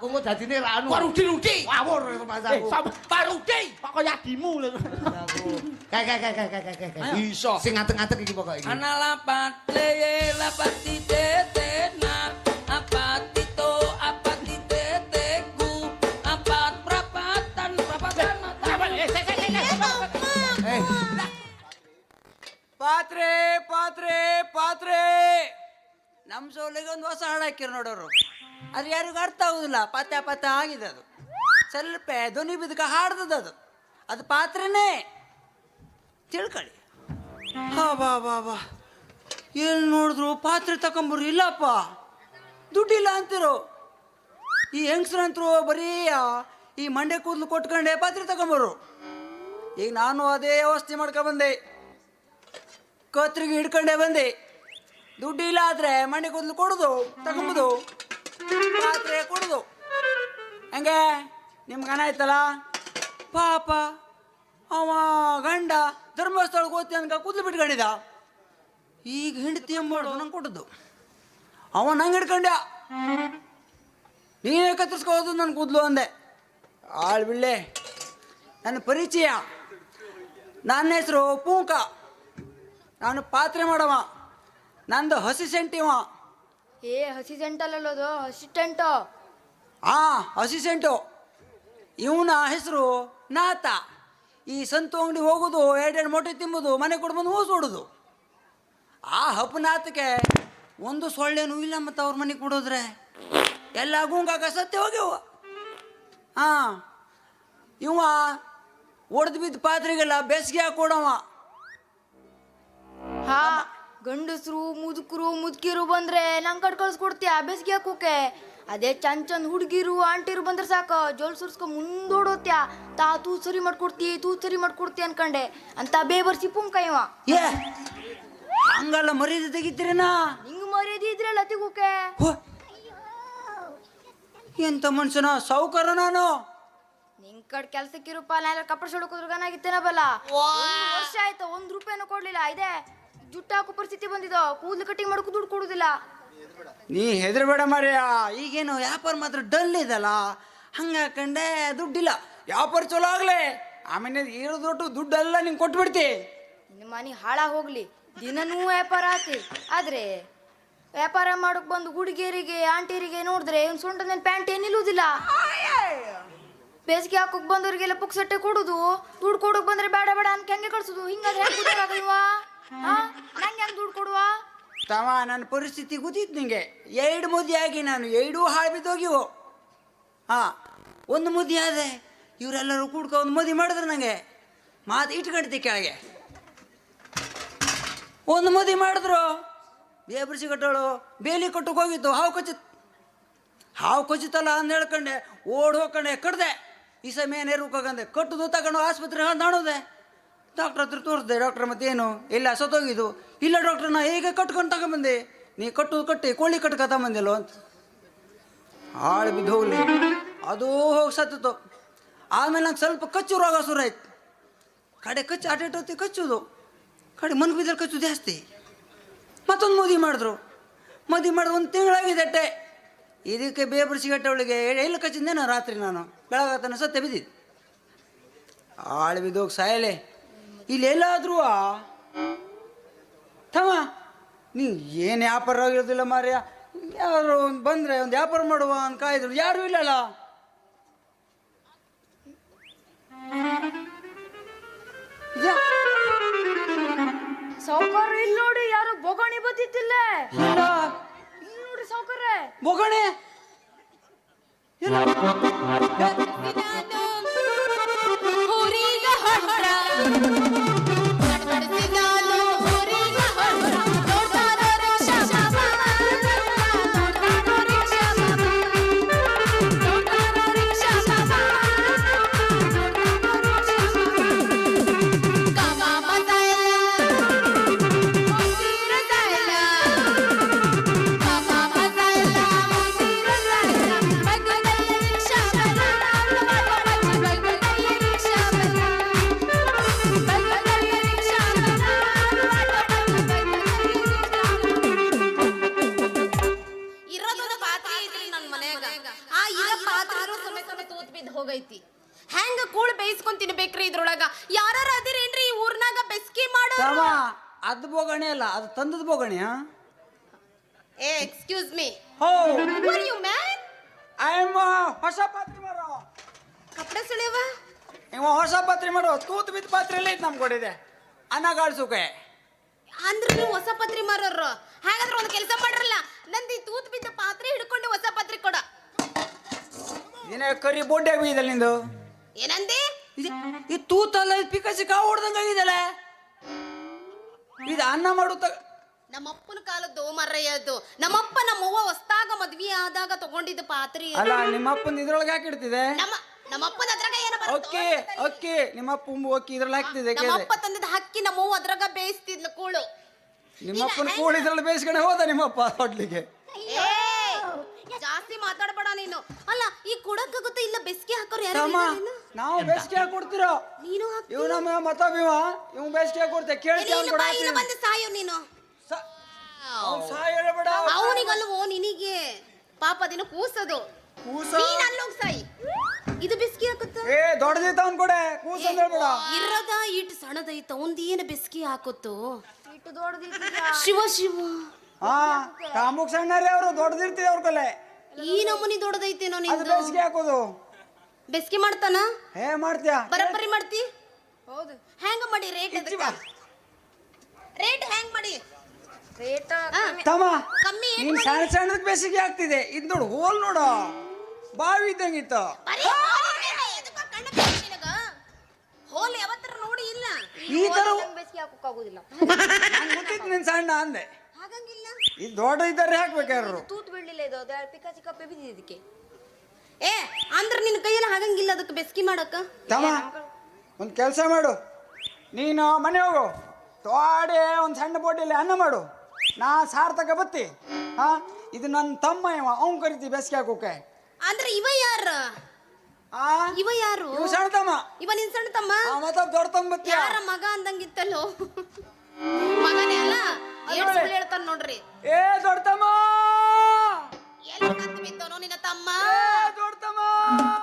Aku mau dadine ra anu. Kok rudi-rudi? Ngawur Mas Eh, aku. sama Pak Rudi. Kok kaya adimu lho. Aku. Kayak kayak kayak kayak kayak kayak. Ayo. Iso. Sing ngateng-ngateng iki pokok iki. Ana lapat leye lapat tite na apa tito apa tite teku apa prapatan prapatan Eh, saya saya saya. Eh, ಪಾತ್ರೆ ಪಾತ್ರೆ ಪಾತ್ರೆ ನಮ್ಮ ಸೋಲಿಗೆ ಒಂದು ಹೊಸ ಹಾಡು ಹಾಕಿರು ನೋಡೋರು ಅದು ಯಾರಿಗೂ ಅರ್ಥ ಆಗುದಿಲ್ಲ. ಪತ್ತೆ ಪತ್ತೆ ಆಗಿದೆ ಅದು. ಸ್ವಲ್ಪ ಧ್ವನಿ ಬಿದಕ ಹಾಡ್ದದ ಅದು. ಅದು ಪಾತ್ರನೇ. ತಿಳ್ಕೊಳ್ಳಿ. ಹಾ, ಬಾ ಬಾ ಬಾ. ಎಲ್ಲಿ ನೋಡಿದ್ರು ಪಾತ್ರೆ ತಗೊಂಬರು ಇಲ್ಲಪ್ಪ. ದುಡ್ಡಿಲ್ಲ ಅಂತಿರು. ಈ ಹೆಂಗಸ್ರಂತರು ಬರೀ ಈ ಮಂಡೆ ಕೂದಲು ಕೊಟ್ಕೊಂಡೆ ಪಾತ್ರೆ ತಗೊಂಬರು. ಈಗ ನಾನು ಅದೇ ವ್ಯವಸ್ಥೆ ಮಾಡ್ಕೊಬಂದೆ ಕತ್ರಿಗೆ ಹಿಡ್ಕೊಂಡೆ ಬಂದೆ. ದುಡ್ಡಿಲ್ಲ ಆದ್ರೆ ಮಂಡೆ ಕೂದಲು ಕೊಡುದು, ತಗೊಂಬುದು. ಪಾತ್ರೆ ಕೊಡುದು. ಹಂಗೆ? ನಿಮ್ಗೆ ಹಣ ಆಯ್ತಲ್ಲ? ಪಾಪ, ಅವ ಗಂಡ ಧರ್ಮಸ್ಥಳಕ್ಕೆ ಹೋಗ್ತಿ ಅನ್ಕ ಕೂದಲು ಬಿಟ್ಕೊಂಡಿದ್ದ. ಈಗ ಹೆಂಡತಿ ಎಂಬಾರ್ದು ನಂಗೆ ಕೊಟ್ಟದ್ದು ಅವ ನಂಗೆ ಹಿಡ್ಕೊಂಡ ನೀನೇ ಕತ್ತರಿಸ್ಕೋದು ನನ್ನ ಕೂದಲು ಅಂದೆ. ಆಳ್ ಬಿಳ್ಳೆ ನನ್ನ ಪರಿಚಯ. ನನ್ನ ಹೆಸರು ಪೂಂಕ. ನಾನು ಪಾತ್ರೆ ಮಾಡವ. ನಂದು ಹಸಿ ಸೆಂಟಿವ ಏ, ಹಸಿ ಸೆಂಟಲ್ಲದು ಹಸಿ ಟೆಂಟು ಆ, ಹಸಿ ಸೆಂಟು. ಇವನ ಹೆಸರು ನಾತ. ಈ ಸಂತು ಅಂಗಡಿ ಹೋಗೋದು, ಎರಡೆರಡು ಮೊಟ್ಟೆ ತಿಂಬುದು ಮನೆ ಕೊಡ್ಬಂದು ಹೊಡೋದು. ಆ ಹಪನಾತಕ್ಕೆ ಒಂದು ಸೊಳ್ಳೆನೂ ಇಲ್ಲ ಮತ್ತು ಅವ್ರ ಮನೆಗೆ ಕೊಡೋದ್ರೆ ಎಲ್ಲ ಗುಂಗಾಗ ಸತ್ಯ ಹೋಗ್ಯವ. ಹಾಂ. ಇವ ಒಡೆದು ಬಿದ್ದ ಪಾತ್ರೆಗೆಲ್ಲ ಬೇಸಿಗೆ ಹಾಕೊಡವ ಗಂಡಸ್ರು ಮುದುಕರು ಮುದುಕಿರು ಬಂದ್ರೆ ನಂಗೆ ಕಟ್ ಕಳ್ಸ್ಕೊಡ್ತೀಯ ಬೇಸಿಗೆ ಹಾಕೋಕೆ ಅದೇ ಚಂದ್ ಚಂದ್ ಹುಡುಗಿರು ಆಂಟಿರು ಬಂದ್ರೆ ಸಾಕು. ಜೋಲ್ ಸುರ್ಸ್ಕೊ ಮುಂದೋಡೋತ್ಯ? ತಾ ತೂ ಸರಿ ಮಾಡ್ಕೊಡ್ತಿ ತೂ ಸರಿ ಮಾಡ್ಕೊಡ್ತಿ ಅನ್ಕಂಡೆ. ಅಂತ ಬೇಬರ್ ಸಿಪ್ಪು ಕೈವ ಏ ಹಂಗಲ್ಲ ಮರ್ಯಾದೆ ತೆಗಿತೀರೇನಾ? ನಿಂಗ್ ಮರ್ಯಾದೆ ಇದ್ರಲ್ಲ ತಿಗೋಕೆ? ಎಂತ ಮನುಷ್ಯನ ಸಾವುಕಾರ ನಾನು? ನಿಂಗ್ ಕಡ್ ಕೆಲ್ಸಕ್ಕಿರುಪ್ಪ ನಾ ಕಪ್ಪಡ ಬಲ್ಲ? ಒಂದ್ ವರ್ಷ ಆಯ್ತು ಒಂದ್ ರೂಪಾಯಿನೂ ಕೊಡ್ಲಿಲ್ಲ. ಇದೆ ಜುಟ್ಟು ಹಾಕೋ ಪರಿಸ್ಥಿತಿ ಬಂದಿದ? ಕೂದಲು ಕಟ್ಟಿಂಗ್ ಮಾಡೋಕ್ಕೂ ದುಡ್ಡು ಕೊಡುದಿಲ್ಲ. ನೀ ಹೆದರ್ಬೇಡ ಮಾರಿಯ ಈಗೇನು ವ್ಯಾಪಾರ ಮಾತ್ರ ಡಲ್ ಇದಲ್ಲ? ಹಂಗ ಹಾಕಂಡೆ ದುಡ್ಡಿಲ್ಲ. ವ್ಯಾಪಾರ ಚಲೋ ಆಗ್ಲಿ. ಆಮೇಲೆ ಇರೋದೊಟ್ಟು ದುಡ್ಡೆಲ್ಲ ನಿಂಗೆ ಕೊಟ್ಬಿಡ್ತಿ. ನಿನ್ನ ಮನೆ ಹಾಳಾಗಿ ಹೋಗ್ಲಿ ದಿನನೂ ವ್ಯಾಪಾರ ಆತಿ. ಆದ್ರೆ ವ್ಯಾಪಾರ ಮಾಡಕ್ ಬಂದು ಹುಡುಗಿಯರಿಗೆ ಆಂಟಿಯರಿಗೆ ನೋಡಿದ್ರೆ ಇವ್ನ ಸೊಂಟ ಮೇಲೆ ಪ್ಯಾಂಟ್ ಏನ್ ನಿಲ್ಲುವುದಿಲ್ಲ ಬೇಸಿಗೆ ಹಾಕೋಕ್ ಬಂದವ್ರಿಗೆಲ್ಲ ಪುಕ್ಸಟ್ಟೆ ಕೊಡುದು. ದುಡ್ಡು ಕೊಡಕ್ ಬಂದ್ರೆ ಬೇಡ ಬೇಡ ಅನ್ಕೆ ಹಂಗೆ ಕಳ್ಸುದು. ಹಿಂಗಾದ್ರೆ ಹೆಂಗ್ ಇವ ನಂಗೆ ಹೆಂಗ್ ದುಡ್ಡು ಕೊಡುವ? ತವ ನನ್ನ ಪರಿಸ್ಥಿತಿ ಗೊತ್ತಿತ್ತು ನಿಂಗೆ. ಎರಡು ಆಗಿ ನಾನು ಎರಡೂ ಹಾಳು ಬಿದ್ದೋಗಿವು. ಹಾ, ಒಂದು ಮುದ್ದೆ ಆದೆ ಇವರೆಲ್ಲರೂ ಕೂಡ್ಕೊ ಒಂದು ಮುದಿ ಮಾಡಿದ್ರು ನನಗೆ ಮಾತು ಇಟ್ಕೊಂಡ್ತಿ ಕೆಳಗೆ. ಒಂದು ಮುದಿ ಮಾಡಿದ್ರು, ಬೇಬರ್ಸಿ ಕಟ್ಟೋಳು, ಬೇಲಿ ಹೋಗಿತ್ತು, ಹಾವು ಕೊಚ್ಚಿತ್. ಹಾವು ಕೊಚ್ಚಿತ್ತಲ್ಲ ಅಂತ ಹೇಳ್ಕೊಂಡೆ, ಓಡ್ ಹೋಗ್ಕೊಂಡೆ ಕಡ್ದೆ ಈ ಸಮಯ ನೇರು ಹೋಗಂದೆ ಕಟ್ಟುದು ತಗೊಂಡು ಆಸ್ಪತ್ರೆಗೆ ನಾಣೋದೆ. ಡಾಕ್ಟ್ರ್ ಹತ್ರ ತೋರಿಸ್ದೆ, ಡಾಕ್ಟ್ರ್ ಮತ್ತೇನು? ಇಲ್ಲ ಸತ್ತೋಗಿದ್ದು. ಇಲ್ಲ ಡಾಕ್ಟ್ರ್, ನಾ ಹೇಗೆ ಕಟ್ಕೊಂಡು ತಗೊಂಬಂದೆ? ನೀ ಕಟ್ಟು ಕಟ್ಟಿ, ಕೋಳಿ ಕಟ್ಕ ತಗೊಂಬಂದಿಲ್ಲೋ ಅಂತ. ಹಾಳು ಬಿದ್ದು ಹೋಗ್ಲಿ. ಅದು ಹೋಗಿ ಸತ್ತಿತ್ತು ಆಮೇಲೆ ನಂಗೆ ಸ್ವಲ್ಪ ಕಚ್ಚು ರೋಗ ಶುರು ಆಯ್ತು ಕಡೆ ಕಚ್ಚು ಅಟೆಟೊತ್ತಿ ಕಚ್ಚುದು. ಕಡೆ ಮನ್ಗೆ ಬಿದ್ದಲ್ಲಿ ಕಚ್ಚು ಜಾಸ್ತಿ. ಮತ್ತೊಂದು ಮದುವೆ ಮಾಡಿದ್ರು. ಮದುವೆ ಮಾಡಿದ ಒಂದು ತಿಂಗಳಾಗಿದೆ ಅಟ್ಟೆ. ಇದಕ್ಕೆ ಬೇಬರ್ ಸಿಗಟ್ಟೆ ಅವಳಿಗೆ ಎಲ್ಲಿ ನಾನು ರಾತ್ರಿ ನಾನು. ಬೆಳಗಾತನ ಸತ್ತೆ ಬಿದ್ದಿದ್ದು. ಆಳು ಬಿದ್ದೋಗಿ ಸಾಯಲೆ. ಇಲ್ಲಿ ಎಲ್ಲಾದ್ರೂ ತಮ್ಮ ನೀವು ಏನು ವ್ಯಾಪಾರ ಆಗಿರೋದಿಲ್ಲ ಮಾರ್ಯ ಯಾರು ಒಂದು ಬಂದರೆ ಒಂದು ವ್ಯಾಪಾರ ಮಾಡುವ ಅಂತ ಕಾಯ್ದ್ರು. ಯಾರೂ ಇಲ್ಲಲ್ಲ? ಸಾವುಕಾರ ಇಲ್ಲಿ ನೋಡಿ ಯಾರು ಬೊಗಣಿ ಬತ್ತಿತ್ತಿಲ್ಲ ಇಲ್ಲಿ ನೋಡಿ ಸಾವುಕಾರ ಬೊಗಣೆ? ಇಲ್ಲ. ಹೋಗೈತಿ. ಹೆಂಗ ಕೂಳ್ ಬೇಯಿಸ್ಕೊಂಡ್ ತಿನ್ಬೇಕ್ರಿ ಇದ್ರೊಳಗ? ಯಾರ ಅದಿರೇನ್ರಿ ಈ ಊರ್ನಾಗ ಬೆಸ್ಕಿ ಮಾಡೋ ಅದ್ ಬೋಗಣೆ ಅಲ್ಲ ಅದು ತಂದದ ಬೋಗಣಿ ಏ ಎಕ್ಸ್ಕ್ಯೂಸ್ ಮೀ. ಹೋ. ಯು ಮ್ಯಾನ್ ಐ ಆಮ್ ಹೊಸ ಪಾತ್ರೆ ಮಾರೋ ಕಪಡೆ ಸುಳಿಯವ ಇವ ಹೊಸ ಪಾತ್ರೆ ಮಾರೋ ತೂತ್ ಬಿದ್ದ ಪಾತ್ರೆ ಎಲ್ಲ ಐತೆ ನಮ್ ಕೊಡಿದೆ ಅನ್ನ ಗಾಳ್ಸುಕೆ ಅಂದ್ರೆ ನೀವು ಹೊಸ ಪತ್ರಿ ಮಾರೋರು ಹಾಗಾದ್ರೆ ಒಂದು ಕೆಲಸ ಮಾಡ್ರಲ್ಲ ನಂದಿ ತೂತ್ ಬಿದ್ದ ಪಾತ್ರೆ ಹಿಡ್ಕೊಂಡು ಹೊಸ ಪತ್ರಿ ಕೊಡ ದಿನ ಕರಿ ಬೋಡ್ಯಾಗ ಆಗಿದೆ ನಿಂದು? ಏನಂದಿ? ಈ ತೂತಲ್ಲ ಇದು ಪಿಕಾಸಿ ಕಾವು ಹೊಡ್ದಂಗ ಆಗಿದಲ್ಲ ಇದು ಅನ್ನ ಮಾಡು ನಮ್ಮ ನಮ್ಮಪ್ಪನ ಕಾಲದ್ದು ಮರ್ರಯ್ಯ ಅದು ನಮ್ಮಪ್ಪ ನಮ್ಮವ್ವ ಹೊಸ್ತಾಗ ಮದ್ವಿ ಆದಾಗ ತಗೊಂಡಿದ್ದ ಪಾತ್ರೆ. ಅಲ್ಲ ನಿಮ್ಮಪ್ಪನ ಇದ್ರೊಳಗೆ ಯಾಕೆ ಇಡ್ತಿದೆ? ನಮ್ಮ ನಮ್ಮಪ್ಪನ ಅದ್ರಾಗ ಏನ? ಓಕೆ ಓಕೆ ನಿಮ್ಮಪ್ಪ ಅಕ್ಕಿ ಇದ್ರಲ್ಲಿ ಹಾಕ್ತಿದೆ ನಮ್ಮಪ್ಪ ತಂದಿದ್ದ ಹಕ್ಕಿ ನಮ್ಮವ್ವ ಅದ್ರಾಗ ಬೇಯಿಸ್ತಿದ್ಲು ಕೂಳು. ನಿಮ್ಮಪ್ಪನ ಕೂಳು ಇದ್ರಲ್ಲಿ ಬೇಯಿಸ್ಕೊಂಡು ಹೋದ ನಿಮ್ಮಪ್ಪ ಹೋಟ್ಲಿಗೆ. ಏ, ನೀನು ಅಲ್ಲ ಈ ಕೊಡಕ್ಕಾಗುತ್ತೆ ಗೊತ್ತಾ ಇಲ್ಲ ಬೆಸ್ಗೆ ಹಾಕೋರು ಯಾರು ತಮ್ಮ ಇಲ್ಲೇನು? ನಾವು ಬೇಸಿಗೆ ಹಾಕಿ ಕೊಡ್ತಿರೋ ನೀನು ಹಾಕ್ತಿ? ಇವ್ ನಮ್ಮ ಮತ್ತೊಬ್ಬ ಇವ್ ಬೇಸಿಗೆ ಹಾಕಿ ಕೊಡ್ತೆ ಕೇಳ್ತಿ ನೀನು ಅವ್ನು ಕೂಡ ಬಾ, ಇಲ್ಲಿ ಬಂದು ಸಾಯು ನೀನು. ಸಾಯ ಹೇಳ್ಬೇಡ. ಅವನಿಗಲ್ವೋ ನಿನಗೆ? ಪಾಪ ದಿನ ಕೂಸದು. ಕೂಸ? ನೀನ್ ಅಲ್ಲೋಗ್ ಸಾಯಿ. ಇದು ಬಿಸ್ಕಿ ಹಾಕುತ್ತ? ಏ ದೊಡ್ಡದೈತ ಅವ್ನ್ ಕೊಡೆ. ಕೂಸ ಅಂತ ಹೇಳ್ಬೇಡ ಇರದ ಇಟ್ಟು ಸಣ್ಣದೈತ ಒಂದೇನು ಬೆಸ್ಕಿ ಹಾಕುತ್ತು? ಇಟ್ಟು ದೊಡ್ಡದಿದ್ಯಾ ಶಿವ ಶಿವ. ಹಾ ಕಾಮುಕ್ ಸಣ್ಣರಿ ಅವ್ರು ದೊಡ್ಡದಿರ್ತೀವಿ ಅವ್ರ ಕಲೆ. ಈ ನಮೂನಿ ದೊಡ್ಡದೈತೇನೋ ಅದು ನಿಂದು? ಬೇಸಿಗೆ ಹಾಕೋದು. ಬೆಸ್ಕಿ ಮಾಡ್ತಾನ? ಹೇ ಮಾಡ್ತೀಯ? ಬರಬ್ಬರಿ ಮಾಡ್ತಿ? ಹೌದು. ಹೆಂಗ ಮಾಡಿ ರೇಟ್ ಬಾ. ರೇಟ್ ಹ್ಯಾಂಗ್ ಮಾಡಿ? ರೇಟ ಆ, ತಮ್ಮ ಕಮ್ಮಿ ಏನ್ ನೀನ್ ಸಣ್ಣ ಸಣ್ಣದಕ್ಕೆ ಬೇಸಿಗೆ ಆಗ್ತಿದೆ. ಇದ್ ನೋಡು ಹೋಲ್ ನೋಡು. ಬಾವಿ ಇದ್ದಂಗಿತ್ತು ಬರೀ ಹೋಲ್ ಮೇಲೆ ಎದಕ್ಕ ಕಣ್ಣು ಬಿದ್ದು ನಿನಗ? ಹೋಲ್ ಯಾವತ್ತರ ನೋಡಿ ಇಲ್ಲ. ಈ ತರ ಬೇಸಿಗೆ ಹಾಕೋಕ್ಕಾಗೋದಿಲ್ಲ ನಂಗ್ ಗೊತ್ತಿತ್ತು ನೀನ್ ಸಣ್ಣ ಅಂದೆ. ಹಾಗಂಗಿಲ್ಲ. ಇದು ದೊಡ್ಡ ಇದ್ದಾರೆ ಹಾಕ್ಬೇಕಾರು ತೂತ್ ಮಾಡ್ಲಿಲ್ಲ ಇದು. ಅದ್ರ ಪಿಕ ಚಿಕ್ಕ ಬೆಬಿದಿ ಇದಕ್ಕೆ. ಏ ಅಂದ್ರ ನಿನ್ನ ಕೈಯಲ್ಲಿ ಹಾಗಂಗಿಲ್ಲ ಅದಕ್ಕೆ ಬೆಸ್ಕಿ ಮಾಡಕ್ಕ? ತಮ್ಮ ಒಂದು ಕೆಲಸ ಮಾಡು. ನೀನು ಮನೆ ಹೋಗು. ತೋಡೆ ಒಂದು ಸಣ್ಣ ಬೋಟಿಲಿ ಅನ್ನ ಮಾಡು. ನಾ ಸಾರ್ ತಕ ಬತ್ತಿ. ಹಾ ಇದು ನನ್ನ ತಮ್ಮ ಇವ ಅವನ್ ಕರಿತಿ ಬೆಸ್ಕಿ ಹಾಕೋಕೆ. ಅಂದ್ರ ಇವ ಯಾರ? ಆ? ಇವ ಯಾರು? ಇವ ಸಣ್ಣ ತಮ್ಮ. ಇವ ನಿನ್ ಸಣ್ಣ ತಮ್ಮ? ಆ, ದೊಡ್ಡ ತಮ್ಮ ಬತ್ತಿ ಯಾರ ಮಗ ಅಂದಂಗಿತ್ತಲ್ಲೋ? ಮಗನೇ ಅಲ್ಲ? ಏಟ್ ಸುಳ್ಳು ಹೇಳ್ತಾನ ನೋಡ್ರಿ. ಏ ದೊಡ್ಡ ತಮ್ಮ! ఎలా కంది ಬಿದ್ದವನು ನಿನ್ನ ತಮ್ಮ